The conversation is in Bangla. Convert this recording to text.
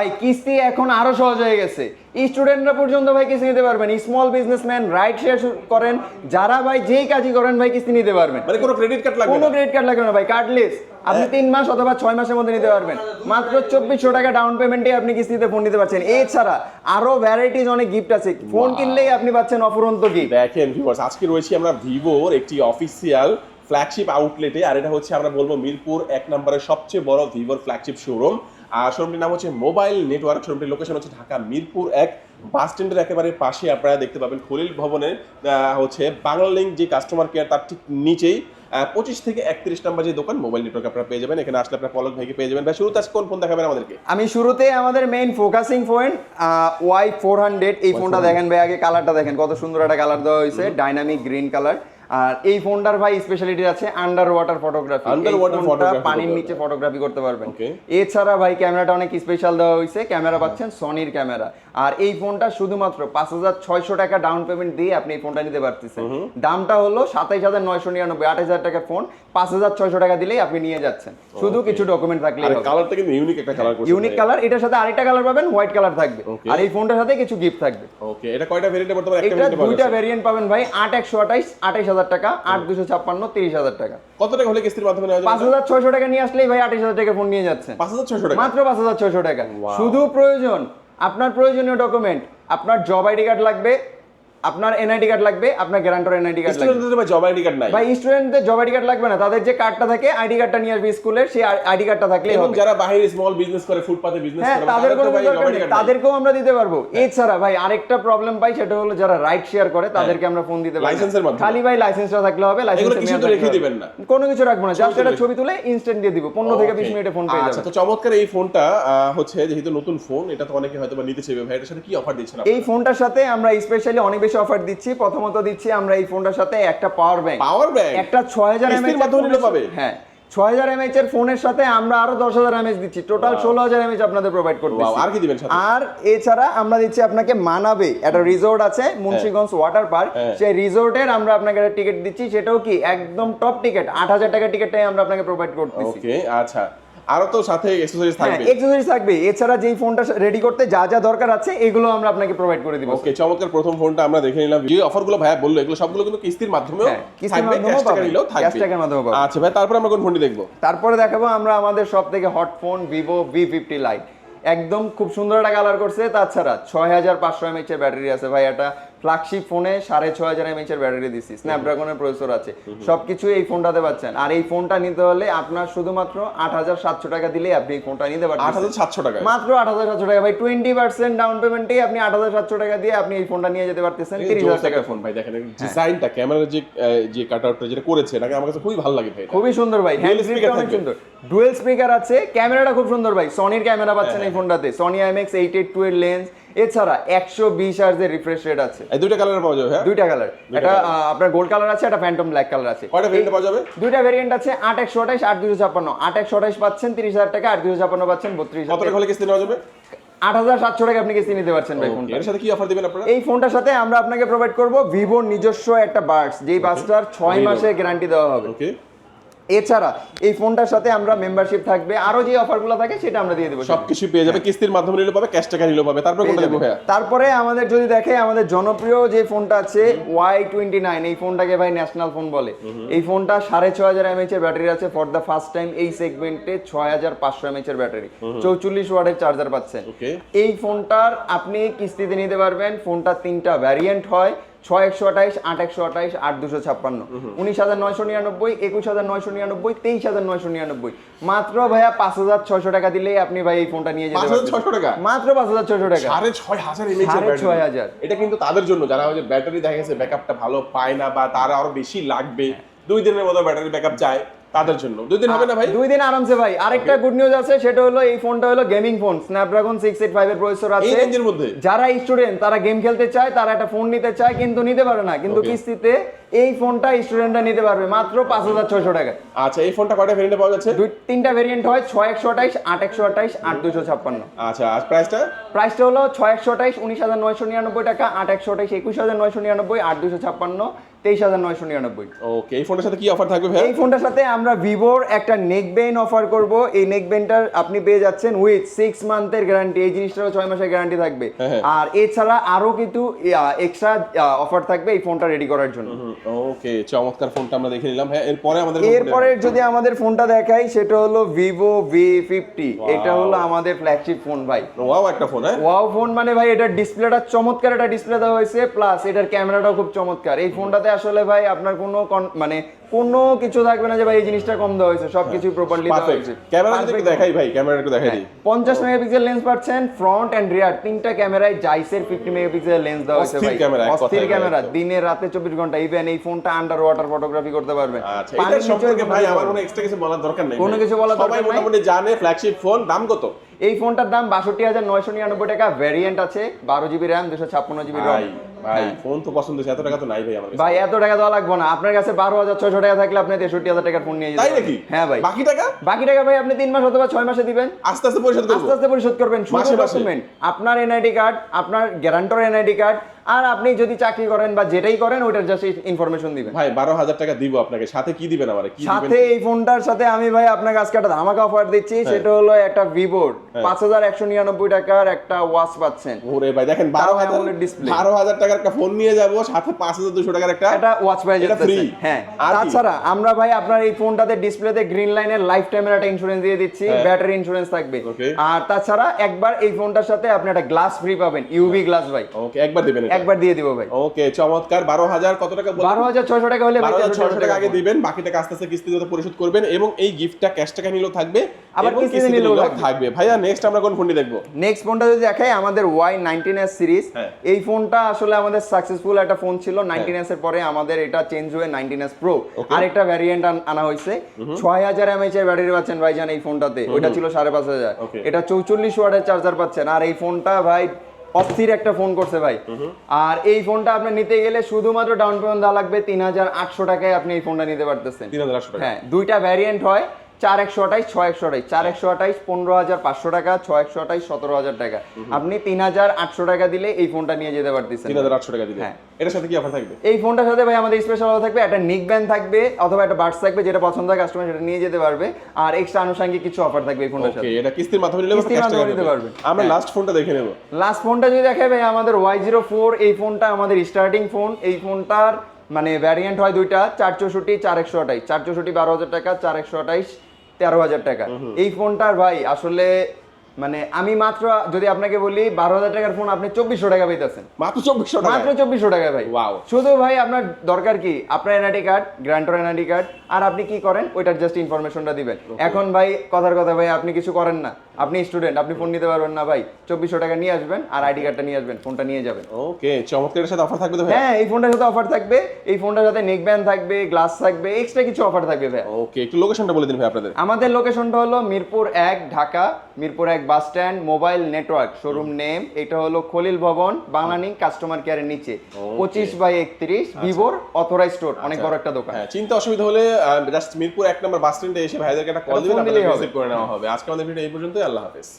ভাই কিস্তি এখন আরও সহজ হয়ে গেছে। স্টুডেন্টরা পর্যন্ত ভাই কিস্তি নিতে পারবেন। স্মল বিজনেসম্যান রাইড শেয়ার করেন। যারা ভাই যেই কাজই করেন ভাই কিস্তি নিতে পারবেন। মানে কোনো ক্রেডিট কার্ড লাগবে কোনো ক্রেডিট কার্ড লাগবে না ভাই কার্ডলেস আপনি তিন মাস অথবা ছয় মাসের মধ্যে নিতে পারবেন। মাত্র চব্বিশশো টাকা ডাউন পেমেন্টে আপনি কিস্তিতে ফোন নিতে পারছেন। এছাড়া আরও ভ্যারাইটিস অনেক গিফট আছে। ফোন কিনলেই আপনি পাচ্ছেন অফুরন্ত গিফট দেখেন ভিউয়ার্স আজকে রয়েছি আমরা ভিভোর একটি অফিসিয়াল ফ্ল্যাগশিপ আউটলেটে আর এটা হচ্ছে আমরা বলব মিরপুর এক নম্বরের সবচেয়ে বড় ভিভোর ফ্ল্যাগশিপ শোরুম আর শোরুমটির নাম হচ্ছে মোবাইল নেটওয়ার্ক। শোরুমটির লোকেশন হচ্ছে ঢাকা মিরপুর এক বাস স্ট্যান্ডের একেবারে পাশে। আপনারা দেখতে পাবেন খলিল ভবনের আহ, হচ্ছে বাংলা লিঙ্ক যে কাস্টমার কেয়ার তার ঠিক নিচেই পঁচিশ থেকে একত্রিশ নম্বর যে দোকান মোবাইল নেটওয়ার্ক আপনারা পেয়ে যাবেন। এখানে আসলে আপনার পলক ভাইকে পেয়ে যাবেন। ভাই শুরুতে আজকে কোন ফোন দেখাবেন আমাদেরকে? আমি শুরুতে আমাদের main focusing phone Y four hundred এই ফোনটা দেখেন ভাই আগে কালারটা দেখেন। কত সুন্দর একটা কালার দেওয়া হয়েছে ডাইনামিক গ্রিন কালার আর এই ফোনটার ভাই স্পেশালিটি আছে underwater photography Underwater photography পানির নিচে ফটোগ্রাফি করতে পারবেন। এছাড়া ভাই ক্যামেরাটা অনেক স্পেশাল দেওয়া হয়েছে। ক্যামেরা পাচ্ছেন সনির ক্যামেরা। আর এই ফোনটা শুধুমাত্র পাঁচ হাজার ছয়শো টাকা ডাউন পেমেন্ট দিয়ে আপনি এই ফোনটা নিতে পারতেছেন। দামটা হলো সাতাইশ হাজার নয়শো নিরানব্বই আঠাশ হাজার টাকার ফোন পাঁচ হাজার ছয়শো টাকা দিলেই আপনি নিয়ে যাচ্ছেন। শুধু কিছু ডকুমেন্ট থাকলে কালারটা কিন্তু ইউনিক একটা কালার ইউনিক কালার এটার সাথে আরেকটা কালার পাবেন হোয়াইট কালার থাকবে। আর এই ফোনটার সাথে কিছু গিফট থাকবে। ওকে এটা কয়টা ভেরিয়েন্টে বর্তমানে একটা ভেরিয়েন্ট পাবেন ভাই আট একশো আঠাইশ আঠাইশ হাজার টাকা আট দুশো ছাপ্পান্ন তিরিশ হাজার টাকা। কত টাকা হলে কিস্তির মাধ্যমে পাঁচ হাজার ছয়শো টাকা নিয়ে আসলেই ভাই আঠাশ হাজার টাকা ফোন নিয়ে যাচ্ছে। পাঁচ হাজার ছয়শো টাকা? মাত্র পাঁচ হাজার ছয়শো টাকা। শুধু প্রয়োজন আপনার প্রয়োজনীয় ডকুমেন্ট আপনার জব আইডি কার্ড লাগবে আপনার এনআইডি কার্ড লাগবে আপনার গ্যারান্টর এনআইডি কার্ড লাগবে। স্টুডেন্টদের জব আইডি কার্ড নাই। ভাই স্টুডেন্টদের জব আইডি কার্ড লাগবে না তাদের যে কার্ডটা থাকে আইডি কার্ডটা নিয়ে আসবে স্কুলের সেই আইডি কার্ডটা থাকলেই এবং হবে। যারা বাইরে স্মল বিজনেস করে ফুটপাতে বিজনেস হ্যাঁ করে তাদের কোনো দরকার নেই তাদেরকেও আমরা দিতে পারব। এছাড়া ভাই আরেকটা প্রবলেম পাই সেটা হলো যারা রাইড শেয়ার করে তাদেরকে আমরা ফোন দিতে পারি লাইসেন্সের মাধ্যমে। খালি ভাই লাইসেন্সটা থাকলে হবে লাইসেন্স কিছু তো রেখে দিবেন না। কোনো কিছু রাখব না জাস্ট একটা ছবি তুলে ইনস্ট্যান্ট দিয়ে দিব পনেরো থেকে বিশ Okay. মিনিটে ফোন পেয়ে আচ্ছা যাবে। তো চমৎকার এই ফোনটা হচ্ছে যেহেতু নতুন ফোন এটা তো অনেকে হয়তো বা নিতে চাইবে। ভাই এটার সাথে কি অফার দিচ্ছেন এই ফোনটার সাথে আমরা স্পেশালি অনেক বেশি অফার দিচ্ছি। প্রথমত দিচ্ছি আমরা এই ফোনটার সাথে একটা পাওয়ার ব্যাংক পাওয়ার ব্যাংক একটা ছয় হাজার মাধ্যমে পাবে? হ্যাঁ ছয় হাজার এমএচ এর ফোনের সাথে আমরা আরও দশ হাজার এমএচ দিচ্ছি। টোটাল ষোলো হাজার এমএচ আপনাদের প্রোভাইড করতে আর কি দিবেন সাথে? আর এছাড়া আমরা দিচ্ছি আপনাকে মানাবে। একটা রিসোর্ট আছে মুন্সিগঞ্জ ওয়াটার পার্ক হ্যাঁ। সেই রিসোর্টের আমরা আপনাকে একটা টিকিট দিচ্ছি। সেটাও কি একদম টপ টিকিট আট হাজার টাকা টিকিটটাই আমরা আপনাকে প্রোভাইড করতেছি। ওকে আচ্ছা। আরও তো সাথে এক্সেসরিজ হ্যাঁ থাকবে থাকবে এছাড়া যেই ফোনটা রেডি করতে যা যা দরকার আছে এগুলো আমরা আপনাকে প্রোভাইড করে দিব ওকে চমৎকার প্রথম ফোনটা আমরা দেখে নিলাম। যে অফারগুলো ভাইয়া বলল এগুলো সবগুলো কিন্তু কিস্তির মাধ্যমেও হ্যাঁ, কিস্তির থাকবে ক্যাশ থাকবে। টাকার মাধ্যমেও পাবেন। আচ্ছা ভাই তারপরে আমরা কোন ফোনটি দেখব? তারপরে দেখাবো আমরা আমাদের সব থেকে hot phone Vivo V fifty lite একদম খুব সুন্দর একটা কালার করছে তাছাড়া ছয় হাজার পাঁচশো এমএচ এর ব্যাটারি আছে ভাই এটা ফ্ল্যাগশিপ ফোনে সাড়ে ছয় হাজার এমএচ এর ব্যাটারি দিচ্ছি স্ন্যাপড্রাগনের প্রসেসর আছে। সবকিছু এই ফোনটাতে পাচ্ছেন। আর এই ফোনটা নিতে হলে আপনার শুধুমাত্র আট হাজার সাতশো টাকা দিলেই আপনি এই ফোনটা নিতে আট পারবেন হাজার সাতশো টাকা মাত্র আট হাজার সাতশো টাকা। ভাই টোয়েন্টি পার্সেন্ট ডাউন পেমেন্টেই আপনি আট হাজার সাতশো টাকা দিয়ে আপনি এই ফোনটা নিয়ে যেতে পারতেছেন। তিরিশ হাজার টাকা। ফোন ভাই দেখেন ডিজাইনটা ক্যামেরার যে যে কাট আউটটা যেটা করেছে নাকি আমার কাছে খুবই ভালো লাগে ভাই খুবই সুন্দর ভাই। হ্যান্ড speaker অনেক সুন্দর। ডুয়েল স্পিকার আছে ক্যামেরাটা খুব সুন্দর ভাই। সনির ক্যামেরা পাচ্ছেন এই ফোনটাতে Sony IMX eight eight two এর লেন্স এছাড়া একশো বিশ আর্জের রিফ্রেশ রেট আছে। এই দুইটা কালার পাওয়া যাবে হ্যাঁ? দুইটা কালার এটা আপনার গোল্ড কালার আছে ফ্যান্টম ব্ল্যাক কালার আছে। কয়টা ভেরিয়েন্ট পাওয়া যাবে? দুইটা ভেরিয়েন্ট আছে আট একশো আঠাইশ আট দুশো ছাপ্পান্ন। আট একশো আঠাইশ পাচ্ছেন তিরিশ হাজার টাকা আট দুশো ছাপ্পান্ন পাচ্ছেন বত্রিশ কত টাকা। হলে কিস্তি নেওয়া যাবে? আট হাজার সাতশো টাকা আপনি কিস্তি নিতে পারছেন ভাই ফোনটা এর সাথে কি অফার দিবেন আপনারা? এই ফোনটার সাথে আমরা আপনাকে প্রোভাইড করব ভিভোর নিজস্ব একটা বার্ডস যেই বাসটার ছয়। মাসের গ্যারান্টি দেওয়া হবে। ওকে এছাড়া এই ফোনটার সাথে আমরা মেম্বারশিপ থাকবে আরও যে অফারগুলো থাকে সেটা আমরা দিয়ে দেবো সবকিছু পেয়ে যাবে কিস্তির মাধ্যমে নিলে পাবে ক্যাশ টাকা নিলেও পাবে তারপর কোনটা দেখব তারপরে আমাদের যদি দেখে আমাদের জনপ্রিয় যে ফোনটা আছে ওয়াই টোয়েন্টি নাইন এই ফোনটাকে ভাই ন্যাশনাল ফোন বলে। এই ফোনটা সাড়ে ছয় হাজার এমএচ এর ব্যাটারি আছে ফর দ্য ফার্স্ট টাইম এই সেগমেন্টে ছয় হাজার পাঁচশো এমএচ এর ব্যাটারি। চৌচল্লিশ ওয়াটের চার্জার পাচ্ছেন। এই ফোনটার আপনি কিস্তিতে নিতে পারবেন ফোনটার তিনটা ভ্যারিয়েন্ট হয়। ছয় একশো আঠাইশ আট একশো আঠাইশ আট দুশো ছাপ্পান্ন। উনিশ হাজার নয়শো নিরানব্বই একুশ হাজার নয়শো নিরানব্বই তেইশ হাজার নয়শো নিরানব্বই। মাত্র ভাইয়া পাঁচ হাজার ছয়শো টাকা দিলেই আপনি ভাই এই ফোনটা নিয়ে যাবেন ছয়শো টাকা? মাত্র পাঁচ হাজার ছয়শো টাকা। সাড়ে ছয় হাজার সাড়ে ছয় হাজার। এটা কিন্তু তাদের জন্য যারা হচ্ছে ব্যাটারি দেখা গেছে ব্যাকআপটা ভালো পায় না বা তারা আরও বেশি লাগবে দুই দিনের মতো ব্যাটারি ব্যাকআপ যায়। তাদের জন্য। দুই দিন হবে না ভাই? দুই দিন আরামসে ভাই। আরেকটা গুড নিউজ আছে সেটা হলো এই ফোনটা হলো gaming phone Snapdragon six eight five এর প্রসেসর এই রেঞ্জের মধ্যে? যারা স্টুডেন্ট তারা গেম খেলতে চায় তারা একটা ফোন নিতে চায় কিন্তু নিতে পারে না। কিন্তু কিস্তিতে এই ফোনটা স্টুডেন্টরা নিতে পারবে মাত্র পাঁচ হাজার ছয়শো টাকা। আচ্ছা এই ফোনটা কয়টা ভেরিয়েন্টে পাওয়া যাচ্ছে? দুই তিনটা ভেরিয়েন্ট হয় ছয় একশো আঠাইশ আট একশো আঠাইশ আট দুশো ছাপ্পান্ন। আচ্ছা আর প্রাইসটা প্রাইসটা হলো ছয় একশো আঠাইশ উনিশ হাজার নয়শো নিরানব্বই টাকা আট একশো আঠাইশ একুশ হাজার নয়শো নিরানব্বই আট দুশো ছাপ্পান্ন তেইশ হাজার নয়শো নিরানব্বই। ওকে এই ফোনের সাথে কি অফার থাকবে ভাই এই ফোনটার সাথে আমরা ভিভোর একটা নেক বেন অফার করব। এই নেক বেনটার আপনি পেয়ে যাচ্ছেন উইথ সিক্স মান্থের গ্যারান্টি এই জিনিসটারও ছয় মাসের গ্যারান্টি থাকবে। হ্যাঁ, হ্যাঁ। আর এছাড়া আরও কিন্তু এক্সট্রা অফার থাকবে এই ফোনটা রেডি করার জন্য। ওকে চমৎকার ফোনটা আমরা দেখে নিলাম। হ্যাঁ এরপরে আমাদের এরপরে যদি আমাদের ফোনটা দেখাই সেটা হলো ভিভো ভি ফিফটি এটা হলো আমাদের ফ্ল্যাগশিপ ফোন ভাই। ওয়াও একটা ফোন হ্যাঁ? ওয়াও ফোন মানে ভাই এটার ডিসপ্লেটা চমৎকার একটা ডিসপ্লে দেওয়া হয়েছে প্লাস এটার ক্যামেরাটাও খুব চমৎকার। এই ফোনটাতে আসলে ভাই আপনার কোনো মানে কোনো কিছু থাকবে না যে ভাই এই জিনিসটা কম দেওয়া হয়েছে সবকিছু প্রপারলি পারফেক্ট ক্যামেরা যদি একটু দেখাই ভাই ক্যামেরা একটু দেখাই দিই। পঞ্চাশ মেগাপিক্সেল লেন্স পাচ্ছেন ফ্রন্ট এন্ড রিয়ার তিনটা ক্যামেরায় জাইসের ফিফটি মেগাপিক্সেল লেন্স দেওয়া হয়েছে ভাই। অস্থির ক্যামেরা দিনে রাতে চব্বিশ ঘণ্টা ইভেন এই ফোনটা আন্ডার ওয়াটার ফটোগ্রাফি করতে পারবে। আচ্ছা এটা সম্পর্কে ভাই আমার কোনো এক্সট্রা কিছু বলার দরকার নেই কোনো কিছু বলার সবাই দরকার নাই। মোটামুটি জানে ফ্ল্যাগশিপ ফোন দাম কত? এই ফোনটার দাম বাষট্টি হাজার নয়শো নিরানব্বই টাকা ভ্যারিয়েন্ট আছে বারো জিবি র্যাম দুশো ছাপ্পান্ন জিবি রম ভাই ফোন তো পছন্দ হয়েছে এত টাকা তো নাই ভাই আমার ভাই এত টাকা দেওয়া লাগবে না। আপনার কাছে বারো হাজার ছয়শো টাকা থাকলে আপনি তেষট্টি হাজার টাকার ফোন নিয়ে তাই নাকি? হ্যাঁ ভাই। বাকি টাকা? বাকি টাকা ভাই আপনি তিন মাস অথবা ছয় মাসে দিবেন। আস্তে আস্তে পরিশোধ আস্তে আস্তে পরিশোধ করবেন। মাসে? ডকুমেন্ট আপনার এনআইডি কার্ড আপনার গ্যারান্টর এনআইডি কার্ড আর আপনি যদি চাকরি করেন বা যেটাই করেন ওইটার জাস্ট ইনফরমেশন দিবেন। ভাই বারো হাজার টাকা দিব আপনাকে। সাথে কি দিবেন আমার? কি সাথে এই ফোনটার সাথে আমি ভাই আপনাকে আজকে একটা ধামাকা অফার দিচ্ছি। হ্যাঁ। সেটা হলো একটা ভিভোর পাঁচ হাজার একশো নিরানব্বই টাকার একটা ওয়াচ পাচ্ছেন। ওরে ভাই দেখেন বারো হাজার display। বারো হাজার টাকার একটা ফোন নিয়ে যাব সাথে পাঁচ হাজার দুশো টাকার একটা একটা ওয়াচ এটা যেতেছে free? হ্যাঁ। তাছাড়া আমরা ভাই আপনার এই ফোনটাতে ডিসপ্লেতে গ্রিন লাইনের লাইফ টাইমের একটা ইন্স্যুরেন্স দিয়ে দিচ্ছি। ব্যাটারি ইন্স্যুরেন্স থাকবে। আর তাছাড়া একবার এই ফোনটার সাথে আপনি একটা গ্লাস ফ্রি পাবেন ইউভি গ্লাস ভাই। ওকে একবার দিবেন একবার দিয়ে দিব ভাই। ওকে চমৎকার। বারো হাজার কত টাকা বারো হাজার ছয়শো টাকা হলে বারো হাজার ছয়শো টাকা আগে দিবেন বাকি টাকা আস্তে আস্তে কিস্তি পরিশোধ করবেন এবং এই গিফটটা ক্যাশ টাকা নিলেও থাকবে আবার কিস্তিতে কিস্তিতে নিলেও থাকবে। ভাইয়া নেক্সট আমরা কোন ফোনটি দেখব? নেক্সট ফোনটা যদি দেখাই আমাদের ওয়াই নাইনটিন এস সিরিজ। এই ফোনটা আসলে আমাদের সাকসেসফুল একটা ফোন ছিল নাইনটিন এস এর পরে আমাদের এটা চেঞ্জ হয়ে নাইনটিন এস প্রো আর একটা ভ্যারিয়েন্ট আনা হয়েছে। ছয় হাজার এমএইচ এর ব্যাটারি পাচ্ছেন ভাইজান এই ফোনটাতে ওইটা ছিল সাড়ে পাঁচ হাজার. এটা চৌচল্লিশ ওয়াটের চার্জার পাচ্ছেন। আর এই ফোনটা ভাই অস্থির একটা ফোন করছে ভাই। আর এই ফোনটা আপনি নিতে গেলে শুধুমাত্র ডাউন পেমেন্ট দেওয়া লাগবে তিন হাজার আটশো টাকায় আপনি এই ফোনটা নিতে পারতেছেন। তিন হাজার আটশো টাকা হ্যাঁ দুইটা ভ্যারিয়েন্ট হয়। চার একশো আঠাইশ ছয় একশো আঠাইশ চার একশো আঠাইশ পনেরো হাজার পাঁচশো টাকা ছয় একশো আঠাইশ সতেরো হাজার টাকা। আপনি তিন হাজার আটশো টাকা দিলে এই ফোনটা নিয়ে যেতে পারতেছেন। তিন হাজার আটশো টাকা দিলে। হ্যাঁ। এটার সাথে কি অফার থাকবে? এই ফোনটার সাথে ভাই আমাদের স্পেশাল ভালো থাকবে একটা নিক ব্যান্ড থাকবে অথবা একটা থাকবে যেটা পছন্দ হয় কাস্টমার সেটা নিয়ে যেতে পারবে। আর এক্সট্রা আনুষঙ্গিক কিছু অফার থাকবে এই ফোনটার সাথে। এটা কিস্তির মাধ্যমে নিলে কিস্তির মাধ্যমে নিতে পারবেন। আমরা হ্যাঁ। লাস্ট ফোনটা দেখে নেব। লাস্ট ফোনটা যদি দেখাই ভাই আমাদের ওয়াই জিরো ফোর এই ফোনটা আমাদের স্টার্টিং ফোন এই ফোনটার মানে ভ্যারিয়েন্ট হয় দুইটা চার চৌষট্টি চার একশো আঠাইশ চার চৌষট্টি বারো হাজার টাকা চার একশো আঠাইশ তেরো হাজার টাকা। এই ফোনটার ভাই আসলে মানে আমি মাত্র যদি আপনাকে বলি বারো হাজার টাকার ফোন আপনি চব্বিশশো টাকা পাইতেছেন। মাত্র চব্বিশশো মাত্র চব্বিশশো টাকা ভাই। ওয়াও শুধু ভাই আপনার দরকার কি? আপনার NID card guarantor NID card আর আপনি কি করেন? ওইটার জাস্ট ইনফরমেশনটা দিবেন। এখন ভাই কথার কথা ভাই আপনি কিছু করেন না। আপনি স্টুডেন্ট আপনি ফোন নিতে পারবেন না ভাই। চব্বিশশো টাকা নিয়ে আসবেন আর আইডি কার্ডটা নিয়ে আসবেন ফোনটা নিয়ে যাবেন। ওকে চমৎকার সাথে অফার থাকবে তো হ্যাঁ এই ফোনটার সাথে অফার থাকবে। এই ফোনটার সাথে নেক ব্যান্ড থাকবে গ্লাস থাকবে এক্সট্রা কিছু অফার থাকবে ভাই ওকে একটু লোকেশনটা বলে দিন ভাই আপনাদের। আমাদের লোকেশনটা হলো মিরপুর এক ঢাকা। মিরপুর এক bus stand mobile network showroom name এটা হলো খলিল ভবন বাংলানিং কাস্টমার কেয়ারের নিচে। পঁচিশ বাই একত্রিশ ভিভোর অথরাইজ স্টোর অনেক বড় একটা দোকান। হ্যাঁ চিন্তা অসুবিধা হলে জাস্ট মিরপুর এক নম্বর বাস স্ট্যান্ডে এসে ভাইদেরকে একটা কল দিবেন আপনাদের রিসিভ করে নেওয়া হবে। আজকে আমাদের ভিডিও এই পর্যন্তই আল্লাহ হাফেজ।